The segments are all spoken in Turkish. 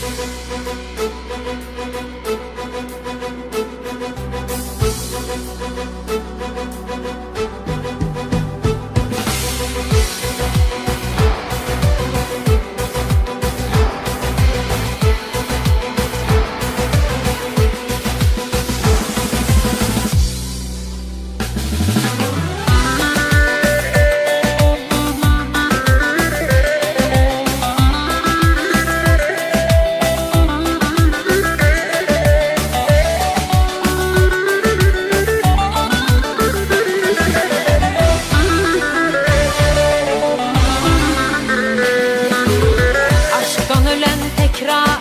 Thank you. ikram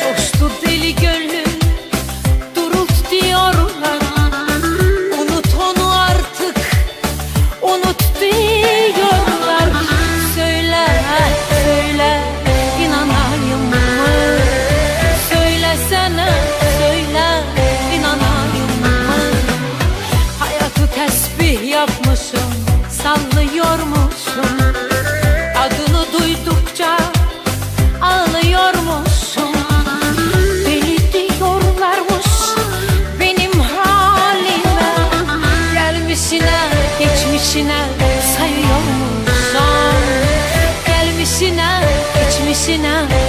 Coştu deli gönlüm durult diyorlar. Unut onu artık unut diyorlar. Söyle söyle inanayım mı? Söylesene söyle inanayım mı? Hayatı tesbih yapmışım Sallıyor musun geçmişine Sayıyor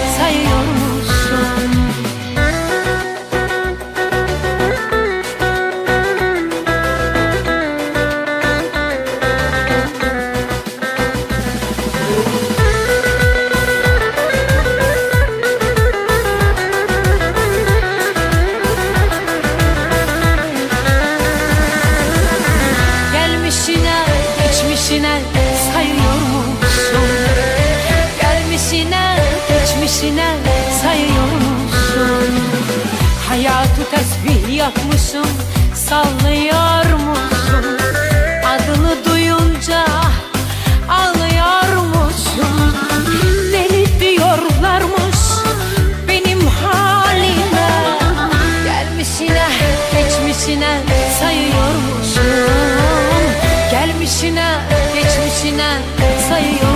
tesbih yapmışım, sallıyor musun? Adını duyunca ağlıyor musun? Deli diyorlarmış benim halime Gelmişine, geçmişine sayıyor musun? Gelmişine, geçmişine sayıyor